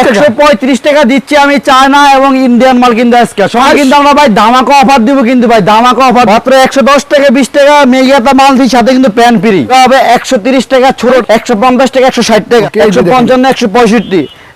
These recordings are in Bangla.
একশো পঁয়ত্রিশ টাকা দিচ্ছি আমি চায়না এবং ইন্ডিয়ান মাল কিন্তু আজকে। সবাই কিন্তু আমরা ভাই ধামাকা অফার দিব কিন্তু ভাই ধামাকা অফার মাত্র একশো দশ টাকা বিশ টাকা মেঘিয়াতা মাল দিই সাথে কিন্তু প্যান ফ্রি। হবে একশো তিরিশ টাকা ছোট একশো পঞ্চাশ টাকা একশো ষাট টাকা এই যে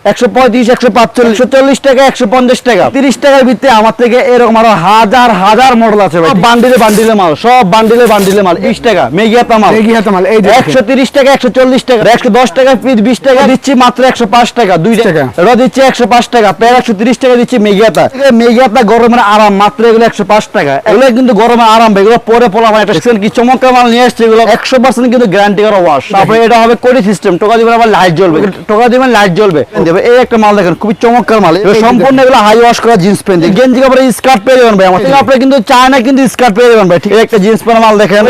একশো পঁয়ত্রিশ একশো পাঁচচল্লিশ চল্লিশ টাকা একশো পঞ্চাশ টাকা। তিরিশ টাকার ভিত্তি আমার থেকে এরকম আরও হাজার হাজার মডেল আছে ভাই। বান্ডিলে বান্ডিলে মাল সব বান্ডিলে বান্ডিলে মাল বিশ টাকা মেঘিয়াতা মাল। মেঘিয়াতা মাল, এই একশো তিরিশ টাকা একশো চল্লিশ টাকা একশো দশ টাকা পিস বিশ টাকা দিচ্ছি মাত্র একশো পাঁচ টাকা দুই টাকা। টাকা। এটা দিচ্ছি একশো পাঁচ টাকা প্যার একশো তিরিশ টাকা দিচ্ছি মেঘিয়াতা মেঘিয়াতা গরমের আরাম মাত্র এগুলো একশো পাঁচ টাকা। এগুলো কিন্তু গরমের আরাম এগুলো পরে পোলা মানে কি চমৎকার মাল নিয়ে আসছে এগুলো। একশো পার্সেন্ট কিন্তু গ্যারান্টি করা ওয়াশ তারপরে এটা হবে কোডি সিস্টেম টোকা দিবেন আবার লাইট জ্বলবে। টোকা দিবেন লাইট জ্বলবে। দেবে এই একটা মাল দেখেন খুবই চমৎকার মাল। সম্পূর্ণ এগুলো হাই ওয়াশ করা জিন্স প্যান্ট গেঞ্জি কাপড়ে স্কার্ট পেয়ে যাবেন ভাই। আমার আপনি কিন্তু চায়না কিন্তু স্কার্ট পেয়ে যাবেন ভাই। ঠিক একটা জিন্স প্যান্ট মাল দেখেন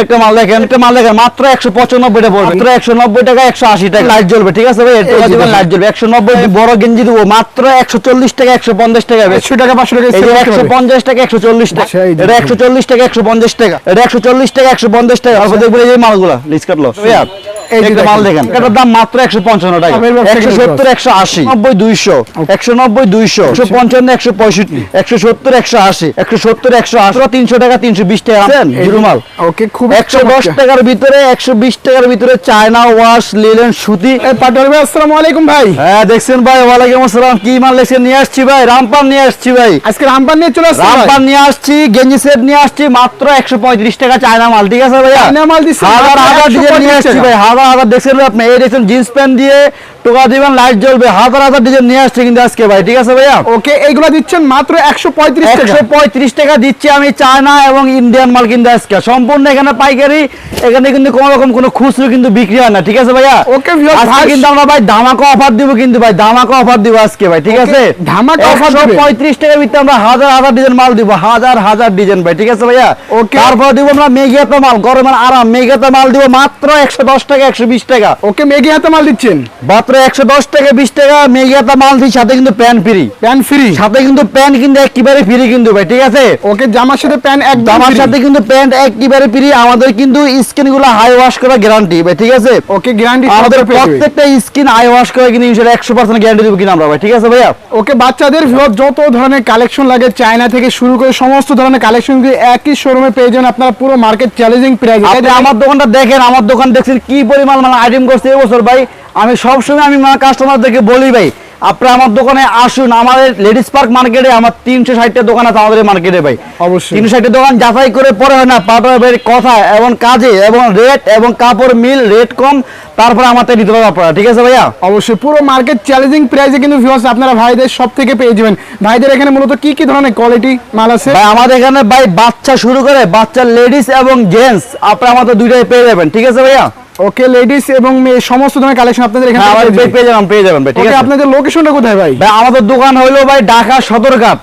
একটা মাল দেখেন একটা মাল দেখেন মাত্র একশো পঁচানব্বই টাকা পড়বে মাত্র একশো নব্বই টাকা একশো আশি টাকা। লাইট জ্বলবে ঠিক আছে ভাই? এই যে লাইট জ্বলবে। একশো নব্বই বড় গেঞ্জি দেবো মাত্র একশো চল্লিশ টাকা একশো পঞ্চাশ টাকা একশো টাকা পাঁচশো টাকা একশো পঞ্চাশ টাকা একশো চল্লিশ টাকা। এটা একশো চল্লিশ টাকা একশো পঞ্চাশ টাকা। এটা একশো চল্লিশ টাকা একশো পঞ্চাশ টাকা। অল্প দেখবেন এই মালগুলা লিস্ট কাটলো ভাইয়া এই মাল দেখেন। এটার দাম মাত্র টাকা। টাকা টাকা জিরো মাল ওকে খুব টাকার ভিতরে টাকার ভিতরে চায়না ওয়াশ লিলেন সুতি। ভাই আসসালামু আলাইকুম ভাই। হ্যাঁ দেখছেন ভাই ওয়ালাইকুম আসসালাম। কি মাল লেখছেন নিয়ে আসছি ভাই রামপান নিয়ে আসছি ভাই। আজকে রামপান নিয়ে চলে আসছে রামপান নিয়ে আসছি গেঞ্জি সেট নিয়ে আসছি মাত্র একশো পঁয়ত্রিশ টাকা চায়না মাল ঠিক আছে ভাইয়া? চায়না মাল দিচ্ছে হাজার হাজার ডিজাইন নিয়ে আসছি ভাই হাজার হাজার দেখছেন আপনি এই দেখছেন জিন্স প্যান্ট দিয়ে টোকা দিবেন লাইট জ্বলবে হাজার হাজার ডিজাইন নিয়ে আসছি কিন্তু আজকে ভাই ঠিক আছে ভাইয়া? ওকে এইগুলো দিচ্ছেন মাত্র একশো পঁয়ত্রিশ টাকা। একশো পঁয়ত্রিশ টাকা দিচ্ছি আমি চায়না এবং ইন্ডিয়ান মাল কিন্তু আজকে। সম্পূর্ণ এখানে পাইকারি এখানে কিন্তু কোনো রকম কোনো খুচরো কিন্তু বিক্রি হয় না ঠিক আছে ভাইয়া? আজকে কিন্তু আমরা ভাই ধামাকা অফার দিব কিন্তু ভাই ধামাকা অফার দিব আজকে ভাই ঠিক আছে? ধামাকা একশো দিবেন। পঁয়ত্রিশ টাকার ভিতরে আমরা হাজার হাজার ডিজাইন মাল দিব হাজার হাজার ডিজাইন ভাই ঠিক আছে ভাইয়া? ওকে। তারপর দিব আমরা মেঘিয়াতে মাল গরমের আরাম মেঘিয়াতে মাল দিব মাত্র একশো দশ টাকা একশো বিশ টাকা। ওকে হাতে মাল দিচ্ছেন? মাত্র একশো দশ টাকা বিশ টাকা মেঘিয়াতে মাল সাথে কিন্তু প্যান ফ্রি। Pan free? সাথে কিন্তু প্যান কিন্তু একেবারে ফ্রি কিন্তু ভাই ঠিক আছে? ওকে জামার সাথে প্যান আমার free। সাথে কিন্তু প্যান্ট একেবারে ফ্রি আমাদের কিন্তু স্কিনগুলো হাই ওয়াশ করা গ্যারান্টি ভাই ঠিক আছে? ওকে গ্যারান্টি আমাদের প্রত্যেকটা স্কিন হাই ওয়াশ করা কিন্তু একশো পার্সেন্ট গ্যারান্টি দেবো কিনা আমরা ভাই ঠিক আছে ভাইয়া? ওকে বাচ্চাদের যত ধরনের কালেকশন লাগে চায়না থেকে শুরু করে সমস্ত ধরনের কালেকশন একই শোরুমে পেয়ে যাবেন আপনারা পুরো মার্কেট চ্যালেঞ্জিং প্রাইস আমার দোকানটা দেখেন আমার দোকান দেখছেন কি পরিমাণ মানে আইটেম করছে এবছর ভাই। আমি সবসময় আমি মানে কাস্টমারদেরকে বলি ভাই আপনারা আমার দোকানে আসুন আমাদের লেডিস পার্ক মার্কেটে আমার তিনশো ষাটটা দোকান আছে আমাদের মার্কেটে ভাই। অবশ্যই। তিনশো ষাটটা দোকান যাচাই করে পরে হয় না ভাইয়ের কথা এবং কাজে এবং রেট এবং কাপড় মিল রেট কম তারপরে আমার থেকে নিতে পারব আপনারা ঠিক আছে ভাইয়া? অবশ্যই পুরো মার্কেট চ্যালেঞ্জিং প্রাইসে কিন্তু ভিউয়ার্স আপনারা ভাইদের সব থেকে পেয়ে যাবেন। ভাইদের এখানে মূলত কি কি ধরনের কোয়ালিটি মাল আছে? ভাই আমাদের এখানে ভাই বাচ্চা শুরু করে বাচ্চা লেডিস এবং জেন্টস আপনারা আমাদের দুইটাই পেয়ে যাবেন ঠিক আছে ভাইয়া? ওকে লেডিস এবং মেয়ে সমস্ত ধরনের কালেকশন আপনাদের এখানে আবার আমাদের পেয়ে যাবেন। পেয়ে যাবেন ভাই ঠিক আছে। আপনাদের লোকেশনটা কোথায় ভাই? ভাই আমাদের দোকান হলো ভাই Dhaka Sadarghat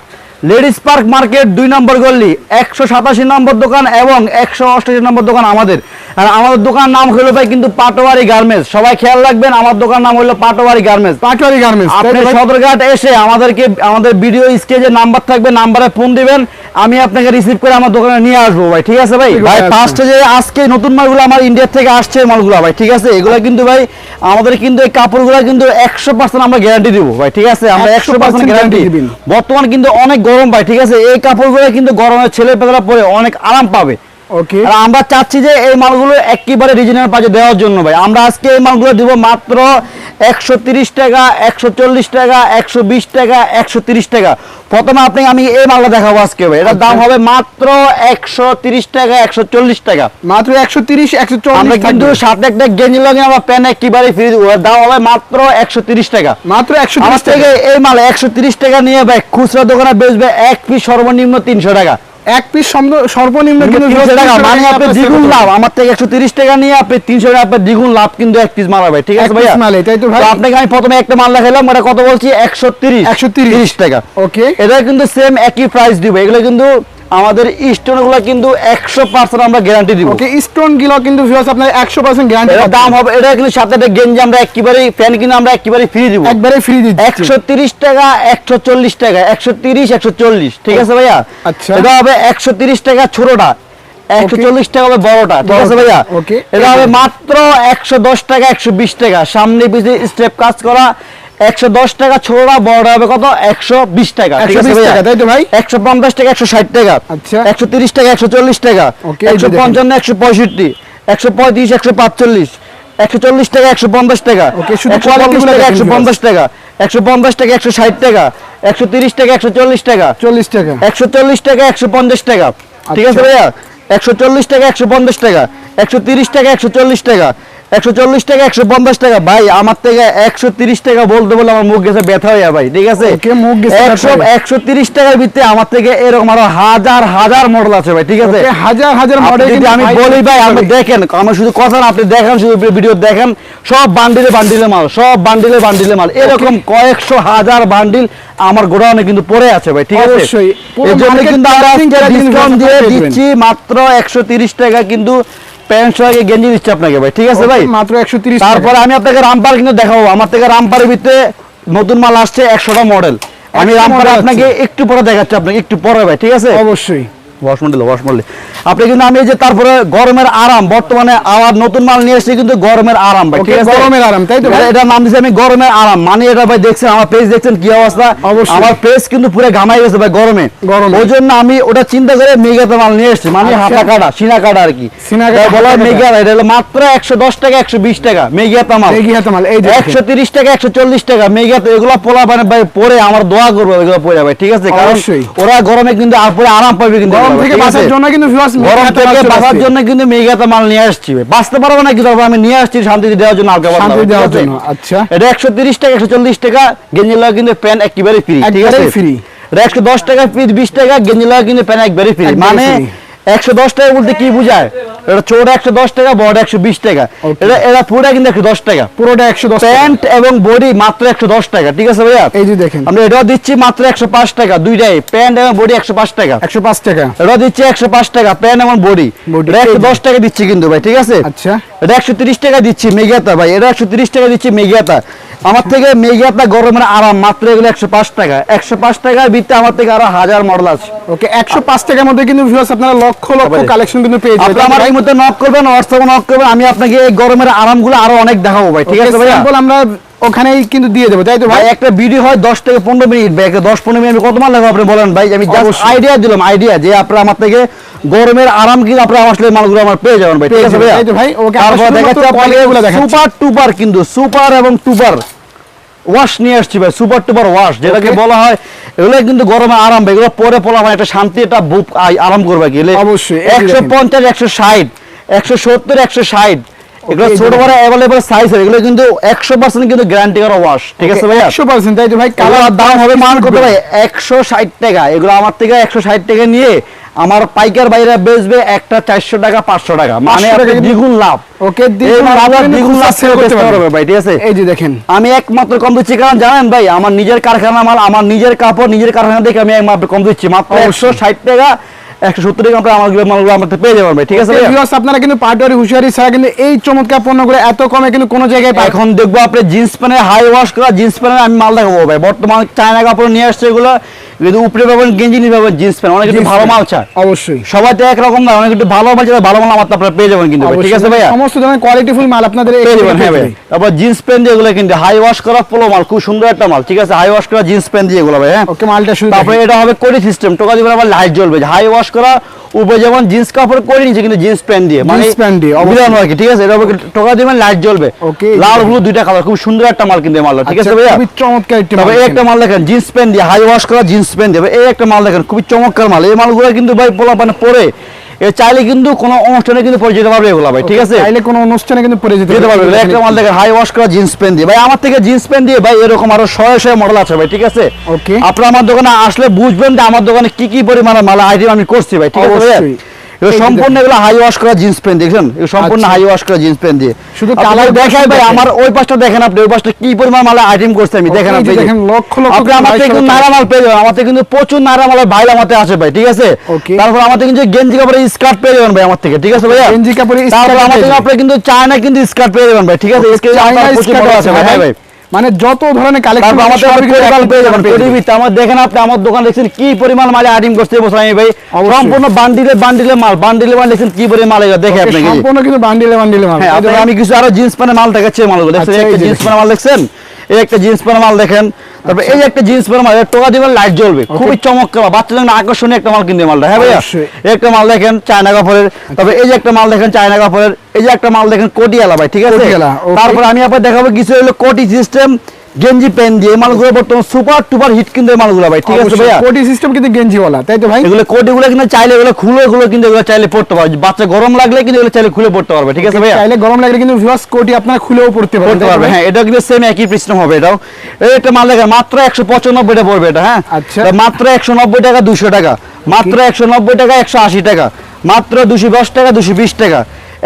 ladies park market দুই নম্বর গল্লি একশো সাতাশি নম্বর দোকান এবং একশো অষ্টাশি নম্বর দোকান আমাদের। আর আমাদের দোকান নাম হলো ভাই কিন্তু পাটোয়ারি গার্মেন্টস। সবাই খেয়াল রাখবেন আমার দোকান নাম হইল পাটোয়ারি গার্মেন্টস। পাটোয়ারি গার্মেন্টস আপনি সদরঘাট এসে আমাদেরকে আমাদের ভিডিও স্কেজে নাম্বার থাকবে নাম্বারে ফোন দিবেন আমি আপনাকে রিসিভ করে আমার দোকানে নিয়ে আসব ভাই ঠিক আছে ভাই? ভাই ফার্স্টে যে আজকে নতুন মালগুলো আমার ইন্ডিয়া থেকে আসছে মালগুলো ভাই ঠিক আছে? এগুলো কিন্তু ভাই আমাদের কিন্তু এই কাপড়গুলো কিন্তু একশো পার্সেন্ট আমরা গ্যারান্টি দিব ভাই ঠিক আছে? আমরা একশো 100% পার্সেন্ট গ্যারান্টি বর্তমান কিন্তু অনেক গরম ভাই ঠিক আছে? এই কাপড়গুলো কিন্তু গরমে ছেলে পেলেরা পরে অনেক আরাম পাবে। ওকে আর আমরা চাচ্ছি যে এই মালগুলো একেবারে রিজনাল পাজে দেওয়ার জন্য ভাই। আমরা আজকে এই মালগুলো দিব মাত্র একশো তিরিশ টাকা একশো চল্লিশ টাকা একশো বিশ টাকা একশো তিরিশ টাকা। প্রথমে আপনি আমি এই মালটা দেখাবো আজকে ভাই। এটার দাম হবে মাত্র একশো টাকা একশো চল্লিশ টাকা। মাত্র একশো তিরিশ একশো চল্লিশ কিন্তু সাথে একটা গেঞ্জি লাগে আমার প্যান একেবারে ফ্রি দাম হবে মাত্র একশো টাকা। মাত্র একশো আমার থেকে টাকা এই মাল একশো তিরিশ টাকা নিয়ে ভাই খুচরা দোকানে বেচবে এক পিস সর্বনিম্ন তিনশো টাকা। এক পিস সর্বনিম্ন কিন্তু টাকা। মানে আপনি দ্বিগুণ লাভ। আমার থেকে একশো তিরিশ টাকা নিয়ে আপনি তিনশো টাকা আপনার দ্বিগুণ লাভ কিন্তু এক পিস মাল হবে। ঠিক আছে ভাই মালে, তো ভাই? আপনাকে আমি প্রথমে একটা মাল দেখাইলাম ওটা কত বলছি? একশো তিরিশ। 130 টাকা। ওকে এটা কিন্তু সেম একই প্রাইস দিব। এগুলো কিন্তু আমাদের স্টোনগুলো কিন্তু একশো পার্সেন্ট আমরা গ্যারান্টি দিব। ওকে স্টোনগুলো কিন্তু ভিউয়ার্স আপনার পার্সেন্ট গ্যারান্টি দাম হবে এটা কিন্তু সাথে একটা গেঞ্জি আমরা একেবারে ফ্যান কিন্তু আমরা একেবারে ফ্রি দিব। একবারে ফ্রি একশো তিরিশ টাকা একশো চল্লিশ টাকা একশো তিরিশ একশো চল্লিশ ঠিক আছে ভাইয়া? আচ্ছা। এটা হবে একশো তিরিশ টাকা ছোটটা একশো চল্লিশ টাকা হবে বড়টা ঠিক আছে ভাইয়া. এটা হবে মাত্র একশো দশ টাকা একশো বিশ টাকা। সামনে পিছিয়ে স্টেপ কাজ করা একশো দশ টাকা ছোড়া বড় হবে কত একশো বিশ টাকা 120 টাকা, তাই তো ভাই? একশো পঞ্চাশ টাকা একশো ষাট টাকা আচ্ছা। একশো তিরিশ টাকা একশো চল্লিশ টাকা একশো। পঞ্চান্ন একশো পঁয়ষট্টি একশো পঁয়ত্রিশ একশো পাঁচচল্লিশ একশো চল্লিশ টাকা একশো পঞ্চাশ টাকা একশো পঞ্চাশগুলো টাকা একশো। পঞ্চাশ টাকা একশো ষাট টাকা একশো তিরিশ টাকা একশো চল্লিশ টাকা চল্লিশ টাকা একশো চল্লিশ টাকা একশো পঞ্চাশ টাকা ঠিক আছে আচ্ছা। ভাইয়া একশো চল্লিশ টাকা একশো পঞ্চাশ টাকা একশো তিরিশ টাকা একশো চল্লিশ টাকা একশো চল্লিশ টাকা একশো পঞ্চাশ টাকা। ভাই আমার থেকে একশো তিরিশ টাকা বলতে বলে আমার মুখ গেছে ব্যথা ভাই ঠিক আছে? একশো। একশো তিরিশ টাকার ভিত্তিতে আমার থেকে এরকম আরও হাজার হাজার মডেল আছে ভাই ঠিক আছে? হাজার হাজার আপনি মডেল যদি আমি বলি ভাই আপনি দেখেন আমার শুধু কথা না আপনি দেখেন শুধু ভিডিও দেখেন সব বান্ডিলে বান্ডিলে মাল সব বান্ডিলে বান্ডিলে মাল। এরকম কয়েকশো হাজার বান্ডিল আমার গোডাউনে কিন্তু পড়ে আছে ভাই ঠিক আছে? অবশ্যই। এর জন্য কিন্তু আমরা ডিসকাউন্ট দিয়ে দিচ্ছি মাত্র একশো তিরিশ টাকা কিন্তু প্যান্ট আগে গেঞ্জি দিচ্ছি আপনাকে ভাই ঠিক আছে ভাই? মাত্র একশো তিরিশ তারপরে আমি আপনাকে রামপার কিন্তু দেখাবো আমার থেকে রামপারের ভিতরে নতুন মাল আসছে একশোটা মডেল আমি রামপার আপনাকে একটু পরে দেখাচ্ছি আপনাকে একটু পরে ভাই ঠিক আছে? অবশ্যই। ওয়াশমন্ডল ওয়াশমন্ডল আপনি কিন্তু আমি এই যে তারপরে গরমের আরাম বর্তমানে আবার নতুন মাল নিয়ে এসেছি কিন্তু গরমের আরাম ভাই ঠিক আছে? গরমের আরাম, তাই তো ভাই? এটা- নাম দিয়েছি আমি গরমের আরাম। মানে এটা ভাই দেখছেন আমার পেজ দেখছেন কি অবস্থা? আমার পেজ কিন্তু পুরো ঘামাই গেছে ভাই গরমে। ওই জন্য আমি ওটা চিন্তা করে মেগাতে মাল নিয়ে এসেছি। মানে আচ্ছা। হাতা কাটা সিনা কাটা আর কি। সিনা কাটা, বলা মেগা এটা হলো মাত্র একশো দশ টাকা একশো বিশ টাকা মেগিয়াতা মাল। এগিয়ে হাতে মাল এই যে দেখেন। একশো তিরিশ টাকা একশো চল্লিশ টাকা মেগাতে এগুলো পোলা মানে ভাই পরে আমার দোয়া করব এগুলো পরে ভাই ঠিক আছে? কারণ। ওরা গরমে কিন্তু আর পরে আরাম পাবে কিন্তু গরম থেকে বাঁচার জন্য কিন্তু গরম থেকে বাঁচার জন্য কিন্তু মেগাতে মাল নিয়ে আসছি। বাঁচতে পারব না কিন্তু আমি নিয়ে আসছি শান্তি দেওয়ার জন্য হালকা শান্তি দেওয়ার জন্য, আচ্ছা। এটা একশো তিরিশ টাকা একশো চল্লিশ টাকা গেঞ্জি লাগা কিন্তু প্যান একেবারে ফ্রি ঠিক আছে? ফ্রি এটা একশো দশ টাকা পিস বিশ টাকা গেঞ্জি লাগা কিন্তু প্যান একবারে ফ্রি মানে। একশো দশ টাকা বলতে কি বোঝায়? এটা ছোট একশো দশ টাকা বড় একশো বিশ টাকা। এটা এটা পুরোটা কিন্তু একশো দশ টাকা। পুরোটা একশো দশ প্যান্ট এবং বডি মাত্র একশো দশ টাকা ঠিক আছে ভাইয়া? এই যে দেখেন। আমরা এটাও দিচ্ছি মাত্র একশো পাঁচ টাকা দুইটাই। প্যান্ট এবং বডি একশো পাঁচ টাকা। একশো পাঁচ টাকা। এটা দিচ্ছি একশো পাঁচ টাকা প্যান্ট এবং বডি। এটা একশো। দশ টাকা দিচ্ছি কিন্তু ভাই ঠিক আছে? আচ্ছা। এটা একশো তিরিশ টাকা দিচ্ছি মেঘিয়াতা ভাই এটা একশো তিরিশ টাকা দিচ্ছি মেঘিয়াতা আমার থেকে মেঘে আপনার গরমের আরাম মাত্র এগুলো একশো পাঁচ টাকা। একশো পাঁচ টাকার ভিত্তি আমার থেকে আরও হাজার মডেল আছে। ওকে একশো পাঁচ টাকার মধ্যে কিন্তু আপনারা লক্ষ লক্ষ কালেকশন কিন্তু পেয়ে যাবেন। আমার এই মধ্যে নক করবেন হোয়াটসঅ্যাপে নক করবেন আমি আপনাকে এই গরমের আরামগুলো আরও অনেক দেখাবো ভাই ঠিক আছে ভাই আমরা ওখানেই কিন্তু দিয়ে দেবো তাই তো ভাই? ভাই একটা ভিডিও হয় দশ থেকে পনেরো মিনিট ভাই দশ পনেরো মিনিট কত মাল লাগবে আপনি বলেন? ভাই আমি। আইডিয়া দিলাম আইডিয়া যে আপনারা আমার থেকে গরমের আরাম কিন্তু আপনারা আসলে মালগুলো আমার পেয়ে যাবেন ভাই ঠিক আছে ভাই? ওকে, দেখাচ্ছি আপনাকে। সুপার টুপার কিন্তু সুপার এবং টুপার ওয়াশ নিয়ে আসছি ভাই সুপার টুপার ওয়াশ যেটাকে বলা হয়। এগুলো কিন্তু গরমে আরাম ভাই এগুলো পরে পলা মানে একটা শান্তি একটা বুক আরাম করবে গেলে অবশ্যই, একশো পঞ্চাশ একশো ষাট একশো সত্তর একশো ষাট। এগুলো ছোট বড় অ্যাভেলেবল সাইজ এগুলো কিন্তু একশো পার্সেন্ট কিন্তু গ্যারান্টি করা ওয়াশ ঠিক আছে একশো পার্সেন্ট তাই তো ভাই? কালার দাম হবে মান কত ভাই? একশো ষাট টাকা। এগুলো আমার থেকে একশো ষাট টাকা নিয়ে আমার পাইকার বাইরে বেচবে একটা চারশো টাকা পাঁচশো টাকা। মানে দ্বিগুণ লাভ। ওকে দ্বিগুণ লাভ করে করতে পারবে। ভাই ঠিক আছে? এই যে দেখেন। আমি একমাত্র কম দিচ্ছি কারণ জানেন ভাই আমার নিজের কারখানা মাল আমার নিজের কাপড় নিজের কারখানা থেকে আমি একমাত্র কম দিচ্ছি। মাত্র। একশো ষাট টাকা একশো সত্তর টাকা আমরা আমার মালগুলো আমার পেয়ে যাবেন ভাই ঠিক আছে ভিউয়ার্স আপনারা কিন্তু পাটোয়ারি হুঁশিয়ারি ছাড়া কিন্তু এই চমৎকার পণ্যগুলো এত কমে কিন্তু কোনো জায়গায় পাই এখন দেখব আপনি জিন্স প্যান্টের হাই ওয়াশ করা জিন্স প্যান্টের আমি মাল দেখাবো ভাই। বর্তমান চায়না কাপড় নিয়ে আসছে এগুলো কিন্তু উপরে পাবেন গেঞ্জি নিয়ে পাবেন জিন্স প্যান্ট অনেক একটু ভালো মাল চায়। অবশ্যই। সবাই তো একরকম না অনেক একটু ভালো মাল চায় ভালো মাল আমার আপনারা পেয়ে যাবেন কিন্তু ঠিক আছে। ভাইয়া? সমস্ত ধরনের কোয়ালিটি ফুল মাল আপনাদের পেয়ে যাবেন হ্যাঁ ভাই তারপর জিন্স প্যান্ট দিয়ে কিন্তু হাই ওয়াশ করা পোলো মাল খুব সুন্দর একটা মাল ঠিক আছে? হাই ওয়াশ করা জিন্স প্যান্ট দিয়ে এগুলো ভাই হ্যাঁ? ওকে মালটা শুধু তারপরে এটা হবে কোডি সিস্টেম টোকা দিবেন আবার লাইট জ্বলবে হাই ওয়াশ করা উপরে যেমন জিন্স কাপড় করে নিচ্ছে কিন্তু জিন্স প্যান্ট দিয়ে। মানে প্যান্ট দিয়ে, অবশ্যই। আর কি ঠিক আছে? এটা টোকা দিবেন লাইট জ্বলবে। ওকে লাল হলুদ দুইটা কালার খুব সুন্দর একটা মাল কিনতে মাল মালটা ঠিক আছে আচ্ছা, ভাইয়া? খুবই চমৎকার একটি তবে মাল এই একটা মাল দেখেন জিন্স প্যান্ট দিয়ে হাই ওয়াশ করা জিন্স প্যান্ট দিয়ে। এই একটা মাল দেখেন খুবই চমৎকার মাল। এই মালগুলো কিন্তু ভাই পোলা মানে পরে এ চাইলে কিন্তু কোনো অনুষ্ঠানে কিন্তু পরে যেতে পারবে এগুলো ভাই ঠিক আছে? চাইলে কোনো অনুষ্ঠানে কিন্তু পরে যেতে পারবে। একটা মাল দেখেন হাই ওয়াশ করা জিন্স প্যান্ট দিয়ে। ভাই আমার থেকে জিন্স প্যান্ট দিয়ে ভাই এরকম আরও শয়ে শয়ে মডেল আছে ভাই ঠিক আছে? ওকে। আপনারা আমার দোকানে আসলে বুঝবেন যে আমার দোকানে কি কি পরিমাণের মাল আইটেম আমি করছি ভাই ঠিক আছে। এগুলো এই সম্পূর্ণ এগুলো হাই ওয়াশ করা জিন্স প্যান্ট দেখছেন এগুলো সম্পূর্ণ আচ্ছা। হাই ওয়াশ করা জিন্স প্যান্ট দিয়ে। শুধু আপনি দেখাই ভাই দেখেন। আমার ওই পাশটা দেখেন আপনি ওই পাশটা কি পরিমাণ মাল আইটেম করছে আমি দেখেন আপনি দেখেন, লক্ষ লক্ষ আপনি আমার থেকে কিন্তু ভাই পেয়ে যাবেন আমার থেকে কিন্তু প্রচুর নারা মালের ভাইল আছে ভাই ঠিক আছে? তারপর আমার থেকে কিন্তু গেঞ্জি কাপড়ের স্কার্ট পেয়ে যাবেন ভাই আমার থেকে ঠিক আছে ভাইয়া? গেঞ্জি skirt তারপর আমার থেকে আপনি কিন্তু চায়না কিন্তু স্কার্ট পেয়ে যাবেন ভাই ঠিক আছে? স্কার্ট প্রচুর ভাই ভাই? মানে যত ধরনের কালেকশন আমাদের আমার দেখেন আপনি আমার দোকান দেখছেন কি পরিমাণ মালে আইটেম করছে বসে আমি ভাই। সম্পূর্ণ বান্ডিলে বান্ডিলে মাল বান্ডিলে মাল দেখছেন কি পরিমাণ মাল দেখে আপনি সম্পূর্ণ কিন্তু বান্ডিলে বান্ডিলে মাল। হ্যাঁ? আমি কিছু আরও জিন্স প্যান্টের মাল দেখাচ্ছি মাল মালগুলো। দেখছেন আচ্ছা, একটা জিন্স দেখেন। প্যান্টের মাল দেখছেন? এই একটা জিন্স প্যান্ট মাল দেখেন। তারপরে এই যে একটা জিন্স পরে মাল টোকা দিবেন লাইট জ্বলবে। খুবই চমৎকার বাচ্চাদের জন্য আকর্ষণীয় একটা মাল কিনতে মালটা হ্যাঁ ভাইয়া? একটা মাল দেখেন চায়না কাপড়ের তবে এই যে একটা মাল দেখেন চায়না কাপড়ের এই যে একটা মাল দেখেন কোটিয়ালা ভাই ঠিক আছে? তারপর আমি আপনার দেখাবো কিছু হলো কোটি সিস্টেম গেঞ্জি পেন দিয়ে মালগুলো বর্তমান সুপার টুপার হিট কিন্তু এই মালগুলো ভাই ঠিক আছে ভাইয়া? কোটি সিস্টেম কিন্তু গেঞ্জিওয়ালা তাই তো ভাই? এগুলো কোট এগুলো কিন্তু চাইলে এগুলো খুলে এগুলো কিন্তু এগুলো চাইলে পড়তে পারবে। বাচ্চা গরম লাগলে কিন্তু এগুলো চাইলে খুলে পড়তে পারবে ঠিক আছে ভাইয়া? চাইলে গরম লাগলে কিন্তু ভিউয়ার্স কোটি আপনারা খুলেও পড়তে পারবেন পড়তে পারবে হ্যাঁ এটা কিন্তু সেম একই সিস্টেম হবে এটাও। একটা মাল দেখেন মাত্র একশো পঁচানব্বই টাকা পড়বে এটা হ্যাঁ? আচ্ছা। মাত্র একশো নব্বই টাকা দুশো টাকা। মাত্র একশো নব্বই টাকা একশো আশি টাকা। মাত্র দুশো দশ টাকা দুশো বিশ টাকা।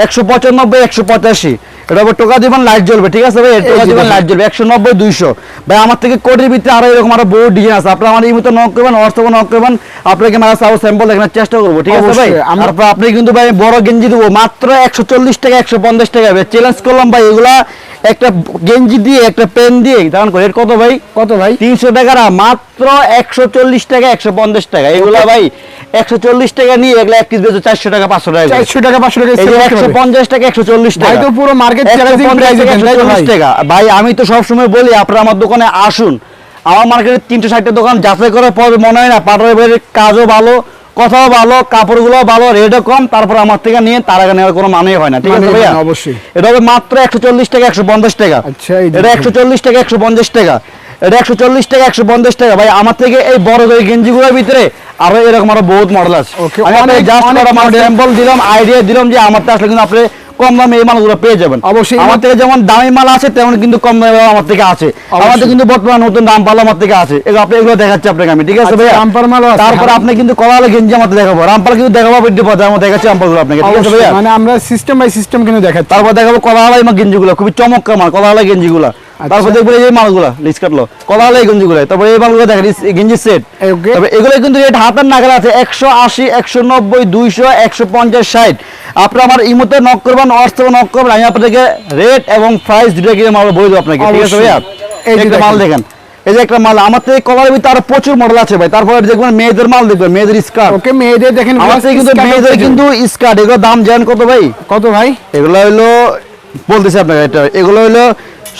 একশো পঁচানব্বই একশো পঁচাশি। এটা আবার টোকা দিবেন লাইট জ্বলবে ঠিক আছে ভাই? টোকা দিবেন লাইট জ্বলবে একশো নব্বই দুইশো। ভাই আমার থেকে কোটির ভিতরে আরও এরকম আরও বহু ডিজাইন আছে। আপনার আমার এই মতো নক করবেন হোয়াটসঅ্যাপে নক করবেন আপনাকে সাউ স্যাম্পল দেখানোর চেষ্টা করব ঠিক আছে ভাই? আপনি কিন্তু ভাই বড় গেঞ্জি দেবো মাত্র একশো চল্লিশ টাকা একশো পঞ্চাশ টাকা চ্যালেঞ্জ করলাম ভাই এগুলা একটা গেঞ্জি দিয়ে একটা পেন দিয়ে দাঁড়ান করে কত ভাই? কত ভাই? তিনশো টাকার মাত্র একশো চল্লিশ টাকা একশো পঞ্চাশ টাকা। এগুলা ভাই একশো চল্লিশ টাকা নিয়ে এগুলো এক চারশো টাকা পাঁচশো টাকা। চারশো টাকা পাঁচশো টাকা একশো পঞ্চাশ টাকা একশো চল্লিশ টাকা। পুরো মার্কেট চ্যালেঞ্জিং প্রাইস টাকা, দেন তাই তো ভাই? 140 টাকা। ভাই আমি তো সবসময় বলি আপনারা আমার দোকানে আসুন। আমার মার্কেটে তিনশো ষাটটা দোকান যাচাই করার পর মনে হয় না পাটার বাইরের কাজও ভালো কথাও ভালো কাপড়গুলো ভালো রেটও কম তারপর আমার থেকে নিয়ে তার আগে নেওয়ার কোনো মানেই হয় না ঠিক আছে ভাইয়া? অবশ্যই। এটা হবে মাত্র একশো চল্লিশ টাকা একশো পঞ্চাশ টাকা। আচ্ছা, এটা একশো চল্লিশ টাকা একশো পঞ্চাশ টাকা। এটা একশো চল্লিশ টাকা একশো পঞ্চাশ টাকা। ভাই আমার থেকে এই বড় করে গেঞ্জিগুলোর ভিতরে আরও এরকম আরও বহুত মডেল আছে। আমি জাস্ট। স্যাম্পল দিলাম আইডিয়া দিলাম যে আমারটা আসলে কিন্তু আপনি কম দামে এই মালগুলো পেয়ে যাবেন। অবশ্যই। আমার থেকে যেমন দামি মাল আছে তেমন কিন্তু কম দামে আমার থেকে আছে। আমাদের কিন্তু বর্তমানে নতুন দাম পালো আমার থেকে আছে। এগুলো আপনি এগুলো দেখাচ্ছি আপনাকে আমি ঠিক আছে ভাই ভাইয়া? রামপাল আছে, তারপর হ্যাঁ। আপনি কিন্তু কলালে গেঞ্জি আমাদের দেখাবো। রামপাল কিন্তু দেখাবো বৃদ্ধি পথে আমার দেখাচ্ছি রামপালগুলো আপনাকে ঠিক আছে ভাইয়া? মানে আমরা সিস্টেম বাই সিস্টেম কিন্তু দেখাচ্ছি। তারপর দেখাবো কলালে আমার গেঞ্জিগুলো খুবই চমৎকার মাল কলালে গেঞ্জিগুলো। আচ্ছা। তারপর দেখব এই মালগুলো লিস্ট কাটলো। কলাহালাই গেঞ্জিগুলো তারপর এই মালগুলো দেখেন গেঞ্জি সেট তবে এগুলো কিন্তু রেট হাতের নাগাল আছে একশো আশি একশো নব্বই দুইশো একশো পঞ্চাশ ষাট। আপনি আমার ইমোতে নক করবেন হোয়াটসঅ্যাপে নক করবেন আমি আপনাকে রেট এবং প্রাইস দুটো কিনে মাল বলে দেবো আপনাকে ঠিক আছে ভাইয়া? এই একটা মাল দেখেন। দেখেন। এই যে একটা মাল আমার থেকে কলার ভিতরে আরও প্রচুর মডেল আছে ভাই তারপরে দেখবেন মেয়েদের মাল দেখবেন মেয়েদের স্কার্ট ওকে মেয়েদের দেখেন আমার থেকে কিন্তু মেয়েদের কিন্তু। স্কার্ট এগুলো দাম জানেন কত ভাই? কত ভাই? এগুলো হলো বলতেছি আপনাকে এটা এগুলো হলো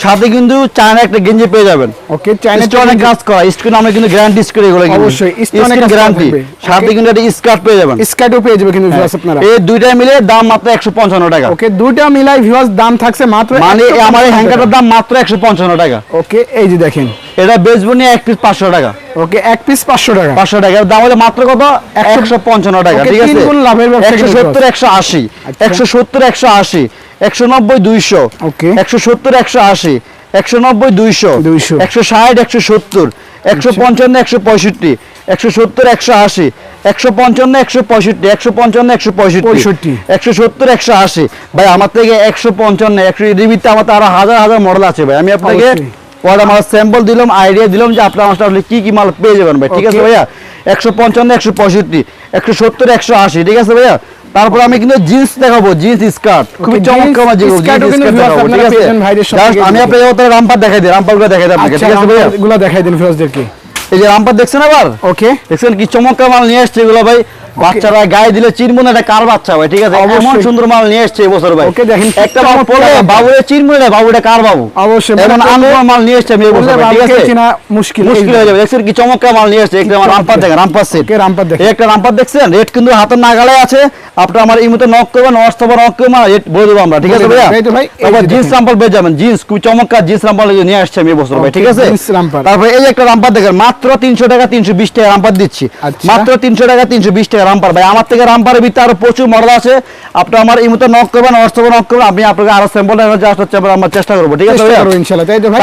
সাথে কিন্তু চায়না একটা গেঞ্জি পেয়ে যাবেন। ওকে চাইনা স্টোনে কাজ করা স্ক্রিন আমরা কিন্তু গ্যারান্টি স্ক্রিন এগুলো কিন্তু। অবশ্যই, এ গ্যারান্টি সাথে কিন্তু একটা স্কার্ট পেয়ে যাবেন। স্কার্টও পেয়ে যাবে কিন্তু ভিউয়ার্স আপনারা। এই দুইটা মিলে দাম মাত্র একশো পঞ্চান্ন টাকা। ওকে দুইটা মিলাই ভিউয়ার্স দাম থাকছে মাত্র মানে আমার এই। হ্যাঙ্গারটার দাম মাত্র একশো পঞ্চান্ন টাকা। ওকে এই যে দেখেন। এটা বেচবো নিয়ে এক পিস পাঁচশো টাকা। ওকে এক পিস পাঁচশো টাকা। পাঁচশো টাকা। এর দাম হলে মাত্র কত? একশো পঞ্চান্ন টাকা Okay, ঠিক আছে? তিন গুণ লাভের ব্যবসা একশো কিন্তু সত্তর একশো আশি। আচ্ছা। একশো একশো একশো নব্বই দুইশো. একশো সত্তর একশো আশি একশো নব্বই দুইশো 200 একশো ষাট একশো সত্তর একশো আচ্ছা। পঞ্চান্ন একশো পঁয়ষট্টি একশো সত্তর একশো আশি একশো পঞ্চান্ন একশো পঁয়ষট্টি একশো পঞ্চান্ন একশো পঁয়ষট্টি একশো সত্তর একশো আশি। ভাই আমার থেকে একশো পঞ্চান্ন একশো রিবিতে আমার আরও হাজার হাজার মডেল আছে ভাই। আমি আপনাকে স্যাম্পল দিলাম আইডিয়া দিলাম যে আপনার আমার কি কি মাল পেয়ে যাবেন ভাই। ঠিক আছে ভাইয়া? একশো পঞ্চান্ন একশো পঁয়ষট্টি একশো সত্তর একশো আশি। ঠিক আছে ভাইয়া? তারপর আমি কিন্তু জিন্স দেখাবো জিন্স স্কার্ট খুবই চমৎকার জিন্স সব আমি। আপনাকে রামপার দেখাই দিই রামপারগুলো দেখাই দিই আপনাকে আচ্ছা ঠিক আছে ভাইয়া? গুলো দেখাই দিন ফিরোজদেরকে। এই যে রামপার দেখছেন আবার? ওকে দেখছেন কি চমৎকার মাল নিয়ে আসছে এগুলো ভাই। বাচ্চারা গায়ে দিলে চিনবো এটা কার বাচ্চা ভাই ঠিক আছে? এমন সুন্দর মাল নিয়ে এসছে এবছর ভাই। ওকে, দেখেন একটা মাল পড়লে বাবুরে চিনবো না বাবু এটা কার বাবু? অবশ্যই এমন মানে আনকমন মাল নিয়ে এসছে আমি এবছর ভাই, ঠিক আছে? চেনা মুশকিল মুশকিল হয়ে যাবে। দেখছেন কি চমৎকার মাল নিয়ে এসছে একটা রামপার দেখেন রামপার সেট ওকে রামপার দেখেন। একটা রামপার দেখছেন? রেট কিন্তু হাতের নাগালে আছে। আপনি আমার এই মতো নক করবেন হোয়াটসঅ্যাপে নক করবেন রেট বলে দেবো আমরা ঠিক আছে ভাইয়া? তারপর জিন্স। রামপার পেয়ে যাবেন। জিন্স খুব চমৎকার জিন্স রামপার নিয়ে আসছে আমি এবছর ভাই ঠিক আছে। তারপরে এই একটা রামপার দেখেন মাত্র তিনশো টাকা তিনশো বিশ টাকা রামপার দিচ্ছি। আচ্ছা। মাত্র তিনশো টাকা তিনশো বিশ টাকা রামপার। ভাই আমার থেকে রামপারের ভিতরে আরও প্রচুর মডেল আছে। আপনি আমার এই মতো নক করবেন হোয়াটসঅ্যাপে নক করবেন আমি আপনাকে আরও স্যাম্পল জাস্ট হচ্ছে আমরা চেষ্টা করব। ঠিক আছে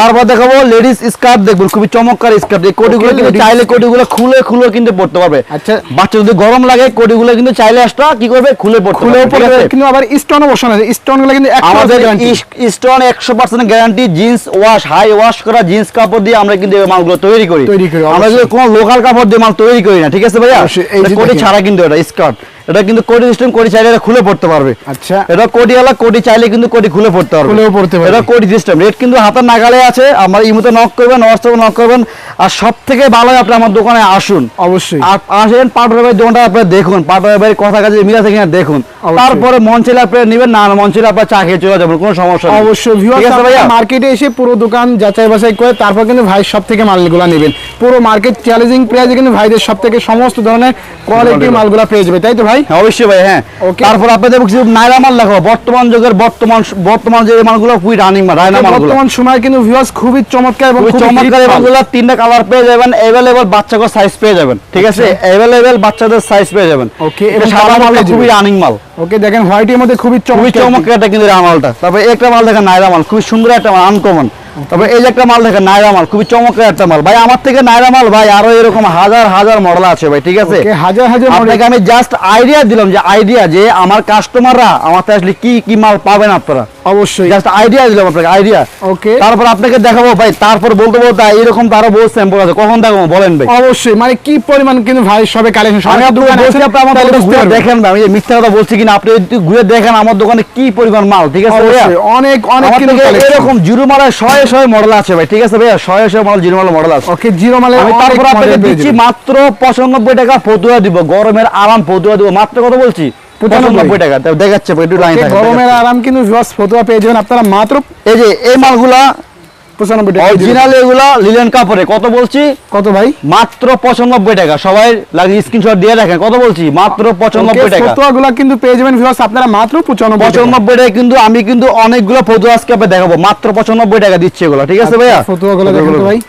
তারপর দেখাবো লেডিস স্কার্ট দেখবেন খুবই চমৎকার স্কার্ট এই কোটিগুলো কিন্তু চাইলে কোটিগুলো খুলে খুলে কিন্তু পড়তে পারবে। আচ্ছা। বাচ্চা যদি গরম লাগে কোটিগুলো কিন্তু চাইলে আসটা কি করবে? খুলে পড়তে খুলে আছে? কিন্তু আবার স্টোনও বসানো আছে। স্টোনগুলো কিন্তু আমাদের স্টোন একশো percent guarantee jeans wash high wash করা জিন্স কাপড় দিয়ে আমরা কিন্তু এই মালগুলো তৈরি করি। তৈরি করি, আমরা। কিন্তু কোনো লোকাল কাপড় দিয়ে মাল তৈরি করি না ঠিক আছে ভাইয়া? এই কোটি ছাড়া কিন্তু এটা স্কার্ট এটা কিন্তু কোটি সিস্টেম কোটি চাইলে এটা খুলে পড়তে পারবে। আচ্ছা। এটা কোটি আলা কোটি চাইলে কিন্তু কোটি খুলে পড়তে পারবে। খুলেও পড়তে পারবে। এটা কোটি সিস্টেম রেট কিন্তু হাতের নাগালে আছে আমার ইমুতে নক করবেন হোয়াটসঅ্যাপে নক করবেন। আর সব থেকে ভালো আপনি আমার দোকানে আসুন। অবশ্যই। আর আসেন পাটর ভাই দোকানটা আপনি দেখুন পাটর ভাইয়ের কথা কাজে মিল আছে কিনা দেখুন। তারপরে মন চাইলে আপনি নেবেন না মন চাইলে আপনার চা খেয়ে চলে যাবেন কোনো সমস্যা নেই। অবশ্যই। আছে ভাইয়া? মার্কেটে এসে পুরো দোকান যাচাই বাছাই করে তারপর কিন্তু ভাই সব থেকে মালগুলা নেবেন। পুরো মার্কেট চ্যালেঞ্জিং প্রাইসে কিন্তু ভাইদের সব থেকে সমস্ত ধরনের কোয়ালিটি মালগুলা পেয়ে যাবে তাই তো ভাই? হ্যাঁ, অবশ্যই ভাই হ্যাঁ। তারপর আপনাদের কিছু নাইরা মাল দেখাবো বর্তমান যুগের বর্তমান বর্তমান যে মালগুলো খুবই রানিং মাল মালগুলো। বর্তমান সময় কিন্তু ভিউয়ার্স খুবই চমৎকার এবং চমৎকার hit এই মালগুলো তিনটা কালার পেয়ে যাবেন অ্যাভেলেবল বাচ্চাদের সাইজ পেয়ে যাবেন ঠিক আছে? অ্যাভেলেবল বাচ্চাদের সাইজ পেয়ে যাবেন। Okay, এটা সাদা পেয়ে খুবই রানিং মাল। ওকে দেখেন হোয়াইটের মধ্যে খুবই চমৎকার। চমৎকার একটা কিন্তু এই মালটা। তারপরে একটা মাল দেখেন নাইরা মাল খুবই সুন্দর একটা মাল আনকমন তারপরে এই যে একটা মাল দেখেন নাইরা মাল খুবই চমৎকার একটা মাল। ভাই আমার থেকে নাইরা মাল ভাই আরও এরকম হাজার হাজার মডেল আছে ভাই ঠিক আছে? হাজার হাজার। আপনাকে আমি জাস্ট আইডিয়া দিলাম যে আইডিয়া যে আমার কাস্টমাররা আমার থেকে আসলে কি কি মাল পাবেন আপনারা? অবশ্যই। জাস্ট আইডিয়া দিলাম আপনাকে আইডিয়া Okay. তারপর আপনাকে দেখাবো ভাই তারপর বলতে বলতে এরকম তো আরও বহু স্যাম্পল আছে। কখন দেখাবো বলেন ভাই। অবশ্যই মানে কি পরিমাণ কিন্তু ভাই সবে কালেকশন আমি আপনাকে বলছি আপনি আমার দোকানে ঘুরে দেখেন ভাই আমি যে মিথ্যা কথা বলছি কিনা আপনি যদি ঘুরে দেখেন আমার দোকানে কি পরিমাণ মাল ঠিক আছে অবশ্যই অনেক অনেক কিন্তু এরকম জিরো মালের শয়ে শয়ে মডেল আছে ভাই ঠিক আছে ভাইয়া? শয়ে শয়ে মডেল জিরো মালের মডেল আছে। ওকে জিরো মালে আমি তারপর আপনাকে দিচ্ছি মাত্র পঁচানব্বই টাকা ফতুয়া দিব গরমের আরাম ফতুয়া দিব মাত্র কত বলছি? পঁচানব্বই। টাকা। দেখাচ্ছে একটু লাইন থাকে গরমের আরাম কিন্তু ভিউয়ার্স ফটোয়া পেয়ে যাবেন। আপনারা মাত্র এই যে এই মালগুলা পঁচানব্বই টাকা অরিজিনাল এগুলা লিলেন কাপড়ে কত বলছি? কত ভাই? মাত্র পঁচানব্বই টাকা। সবাই লাগে স্ক্রিনশট দিয়ে রাখেন কত বলছি? মাত্র পঁচানব্বই টাকা। ফটোয়াগুলা কিন্তু পেয়ে যাবেন ভিউয়ার্স আপনারা মাত্র পঁচানব্বই টাকা। পঁচানব্বই টাকা কিন্তু আমি কিন্তু অনেকগুলো ফটো আজকে দেখাবো। মাত্র পঁচানব্বই টাকা দিচ্ছি এগুলো। ঠিক আছে ভাইয়া? ফটোয়া গুলা দেখেন ভাই।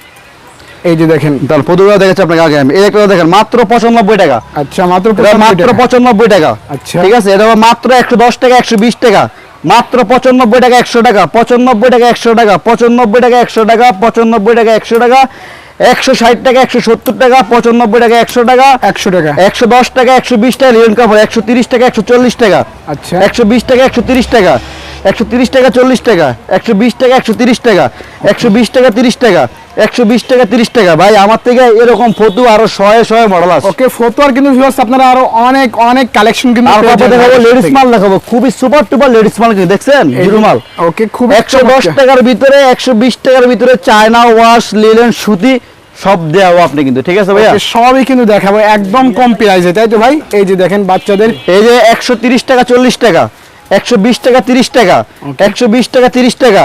এই যে দেখেন তাহলে ফটোগুলো দেখাচ্ছি আপনাকে আগে আমি এই একটা দেখেন মাত্র পঁচানব্বই টাকা আচ্ছা মাত্র এটা 95 মাত্র। পঁচানব্বই টাকা আচ্ছা। ঠিক আছে এটা মাত্র একশো দশ টাকা একশো বিশ টাকা মাত্র পঁচানব্বই টাকা একশো টাকা পঁচানব্বই টাকা একশো টাকা পঁচানব্বই টাকা একশো টাকা পঁচানব্বই টাকা একশো টাকা একশো ষাট টাকা একশো সত্তর টাকা পঁচানব্বই টাকা একশো টাকা একশো টাকা একশো দশ টাকা একশো বিশ টাকা লিওন কাপড় একশো তিরিশ টাকা একশো চল্লিশ টাকা আচ্ছা একশো বিশ টাকা একশো তিরিশ টাকা একশো তিরিশ টাকা চল্লিশ টাকা একশো বিশ টাকা একশো তিরিশ টাকা একশো বিশ টাকা তিরিশ টাকা একশো বিশ টাকা তিরিশ টাকা। ভাই আমার থেকে এরকম ফটো আরও শয়ে শয়ে মডেল আছে। ওকে আর কিন্তু ভিউয়ার্স আপনারা আরও অনেক অনেক কালেকশন কিন্তু আর কত দেখাবো লেডিস মাল দেখাবো। খুবই সুপার টুপার লেডিস মাল কিন্তু দেখছেন? যে- মাল। ওকে খুব একশো দশ টাকার ভিতরে একশো বিশ টাকার ভিতরে চায়না ওয়াশ লিলেন সুতি সব দেওয়া আপনি কিন্তু ঠিক আছে ভাইয়া? সবই কিন্তু দেখাবো একদম কম প্রাইসে তাই তো ভাই? এই যে দেখেন বাচ্চাদের। এই যে একশো তিরিশ টাকা চল্লিশ টাকা। একশো বিশ টাকা তিরিশ টাকা একশো বিশ টাকা তিরিশ টাকা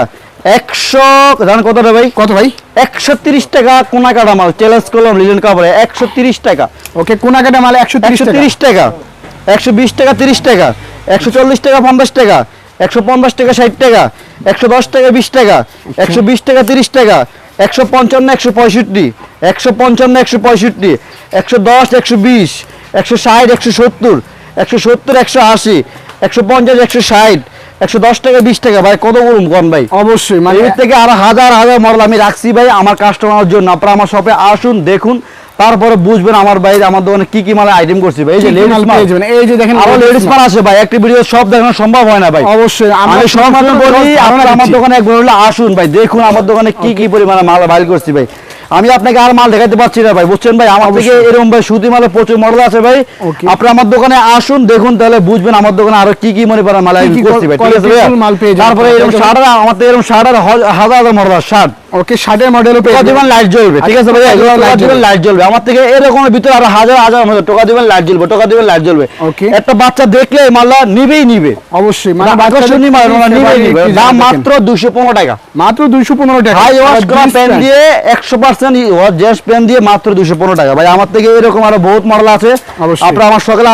একশো জানেন কতটা ভাই? কত ভাই? একশো তিরিশ টাকা কোনা কাটা মাল চ্যালেঞ্জ করলাম লিলেন কাপড়ে একশো তিরিশ টাকা। ওকে কোনাকাটা মালে একশো তিরিশ টাকা। একশো বিশ টাকা তিরিশ টাকা একশো চল্লিশ টাকা পঞ্চাশ টাকা একশো পঞ্চাশ টাকা ষাট টাকা একশো দশ টাকা বিশ টাকা একশো বিশ টাকা তিরিশ টাকা একশো পঞ্চান্ন একশো পঁয়ষট্টি একশো পঞ্চান্ন একশো পঁয়ষট্টি একশো দশ একশো বিশ একশো ষাট একশো সত্তর একশো সত্তর একশো আশি একশো পঞ্চাশ একশো ষাট একশো দশ টাকা বিশ টাকা ভাই কত বলুন কম ভাই? অবশ্যই মানে এর থেকে আরও হাজার হাজার মডেল আমি রাখছি ভাই আমার জন্য। আপনারা আমার শপে আসুন দেখুন তারপরে বুঝবেন আমার বাইরে আমার দোকানে কি কি মালে আইটেম করছি ভাই। এই যে লেডিস মাল যাবেন? এই যে দেখেন আরও লেডিস মাল। আছে ভাই। একটি ভিডিও সব দেখানো সম্ভব হয় না ভাই। অবশ্যই আমি সব বলি আপনারা আমার দোকানে একবার হলে আসুন ভাই। দেখুন আমার দোকানে কি কি পরিমাণে মাল বাইর করছি ভাই। আমি আপনাকে আর মাল দেখাতে পারছি না ভাই বুঝছেন ভাই? আমার থেকে এরকম ভাই সুতি মালে প্রচুর মডেল আছে ভাই। আপনি আমার দোকানে আসুন দেখুন তাহলে বুঝবেন আমার দোকানে আরও কি কি মনে করেন মাল করছি ভাই ঠিক আছে। তারপরে এরকম শার্ট আমার তো এরকম শার্টের হাজার হাজার মডেল শার্ট ওকে ষাটের মডেলও পেয়ে দিবেন লাইট জ্বলবে ঠিক আছে ভাই? আচ্ছা, লাইট দিবেন। লাইট জ্বলবে। আমার থেকে এরকম ভিতরে আরও হাজার হাজার টোকা দিবেন লাইট জ্বলবে টোকা দিবেন লাইট জ্বলবে। Okay. একটা বাচ্চা দেখলে মাল্লা নিবেই নিবে। অবশ্যই মানে আকর্ষণীয় মাল নিবেই নিবে। দাম মাত্র দুশো পনেরো টাকা। মাত্র দুইশো পনেরো টাকা। হাই ওয়াশ করা পেন দিয়ে একশো পার্সেন্ট ওয়াশ জেস পেন দিয়ে মাত্র দুশো পনেরো টাকা। ভাই আমার থেকে এরকম আরও বহুত মডেল আছে। অবশ্যই। আপনারা আমার সকালে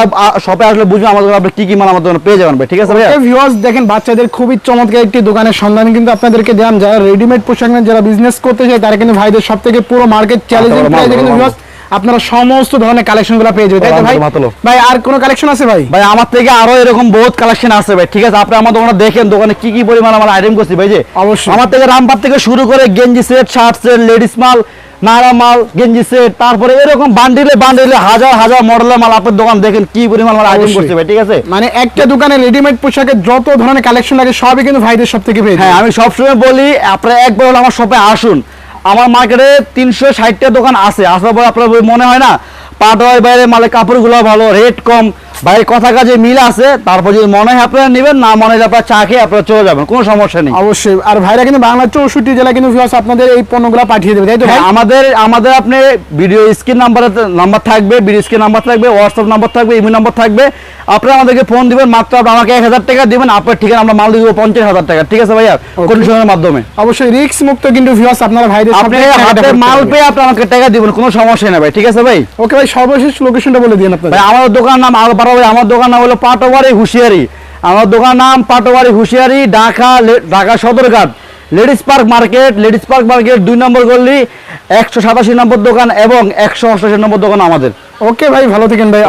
শপে আসলে বুঝবেন আমাদের আপনি কি কি মাল আমার দোকানে পেয়ে যাবেন ভাই ঠিক আছে ভাই viewers, দেখেন বাচ্চাদের খুবই চমৎকার একটি দোকানের সন্ধান কিন্তু আপনাদেরকে দিলাম যারা রেডিমেড পোশাক যারা বিজনেস করতে চায় তারা কিন্তু ভাইদের সব থেকে পুরো মার্কেট চ্যালেঞ্জিং প্রাইসে কিন্তু আপনারা সমস্ত ধরনের কালেকশনগুলো পেয়ে যাবেন। তাই তো ভাই। ভাই আর কোন কালেকশন আছে ভাই? ভাই আমার থেকে আরও এরকম বহুত কালেকশন আছে ভাই ঠিক আছে? আপনি আমার দোকানে দেখেন দোকানে কি কি পরিমাণ আমার আইটেম করছি ভাই যে? অবশ্যই। আমার থেকে রামপার থেকে শুরু করে গেঞ্জি সেট শার্ট সেট লেডিস মাল নারা মাল গেঞ্জি সেট তারপরে এরকম বান্ডিলে বান্ডিলে হাজার হাজার মডেলের মাল আপনার দোকান দেখেন কি পরিমাণ আমার আইটেম। করছি ভাই ঠিক আছে? মানে একটা দোকানে রেডিমেড পোশাকের যত ধরনের কালেকশন লাগে সবই কিন্তু ভাইদের সব থেকে পেয়ে হ্যাঁ আমি সবসময় বলি আপনারা একবার হলে আমার শপে আসুন। আমার মার্কেটে তিনশো ষাটটা দোকান আছে। আসার পর আপনার মনে হয় না পাটওয়ার বাইরে মালে কাপড়গুলো ভালো রেট কম ভাই কথা কাজে মিল আছে তারপর যদি মনে হয় আপনারা নেবেন না মনে হয় আপনারা চা খেয়ে আপনারা চলে যাবেন কোনো সমস্যা নেই। অবশ্যই। আর ভাইরা কিন্তু বাংলার চৌষট্টি জেলা কিন্তু ভিউয়ার্স আপনাদের এই পণ্যগুলো পাঠিয়ে দেবে তাই তো ভাই? হ্যাঁ, আমাদের আমাদের আপনি ভিডিও স্ক্রিন নাম্বারে নাম্বার থাকবে ভিডিও স্ক্রিন নাম্বার থাকবে হোয়াটসঅ্যাপ নাম্বার থাকবে ইমেল নাম্বার থাকবে। আপনারা আমাদেরকে ফোন দিবেন মাত্র আপনি আমাকে এক হাজার টাকা দিবেন আপনার ঠিকানা আমরা মাল দিব পঞ্চাশ হাজার টাকা। ঠিক আছে ভাইয়া? কন্ডিশনের মাধ্যমে। অবশ্যই রিস্ক মুক্ত কিন্তু ভিউয়ার্স আপনারা ভাইদের আপনি হাতে মাল পেয়ে আপনি আমাকে টাকা দিবেন কোনো সমস্যা নেই ভাই ঠিক আছে ভাই? ওকে ভাই সর্বশেষ লোকেশনটা বলে দিন আপনাদের। ভাই আমার দোকান নাম আর ভাই আমার দোকান নাম হলো পাটোয়ারি হুঁশিয়ারি। আমার দোকান নাম পাটোয়ারি হুঁশিয়ারি, Dhaka Dhaka Sadarghat. Ladies park market, ladies park market, দুই নম্বর গল্লি একশো সাতাশি নম্বর দোকান এবং একশো অষ্টাশি নম্বর দোকান আমাদের। ওকে ভাই, ভালো থাকেন ভাই।